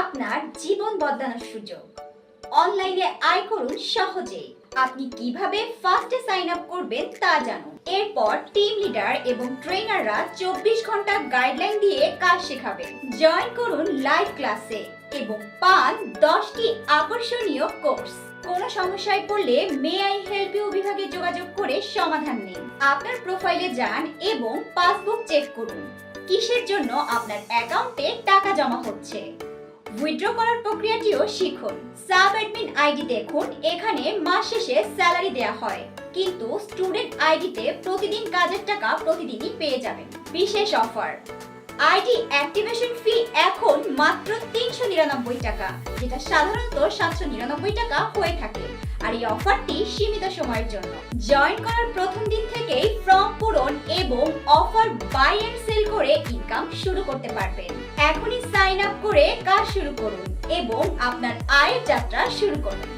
আপনার জীবন বদলানোর সুযোগ। অনলাইনে আয় করুন সহজেই আপনি কীভাবে ফার্স্টে সাইন আপ করবেন তা জানুন। এরপর টিম লিডার এবং ট্রেনাররা চব্বিশ ঘণ্টা গাইডলাইন দিয়ে কাজ শেখাবেন। জয়েন করুন লাইভ ক্লাসে এবং পান দশটি আকর্ষণীয় কোর্স। কোনো সমস্যায় পড়লে মে আই হেল্প ইউ বিভাগে যোগাযোগ করে সমাধান নিন। আপনার প্রোফাইলে যান এবং পাসবুক চেক করুন। কিসের জন্য আপনার অ্যাকাউন্টে টাকা জমা হচ্ছে? উইথড্র করার প্রক্রিয়াটিও শিখুন। সাব অ্যাডমিন আইডি দেখুন, এখানে মাস শেষে স্যালারি দেয়া হয়। কিন্তু স্টুডেন্ট আইডিতে প্রতিদিন কাজের টাকা প্রতিদিনই পেয়ে যাবেন। বিশেষ অফার। আইডি অ্যাক্টিভেশন ফি এখন মাত্র তিনশো নিরানব্বই টাকা, যেটা সাধারণত সাতশো নিরানব্বই টাকা হয়ে থাকে। আর এই অফারটি সীমিত সময়ের জন্য। জয়েন করার প্রথম দিন থেকেই ফর্ম পূরণ এবং অফার বাই এন্ড করে ইনকাম শুরু করতে পারবেন। এখনই সাইন আপ করে কাজ শুরু করুন এবং আপনার আয়ের যাত্রা শুরু করুন।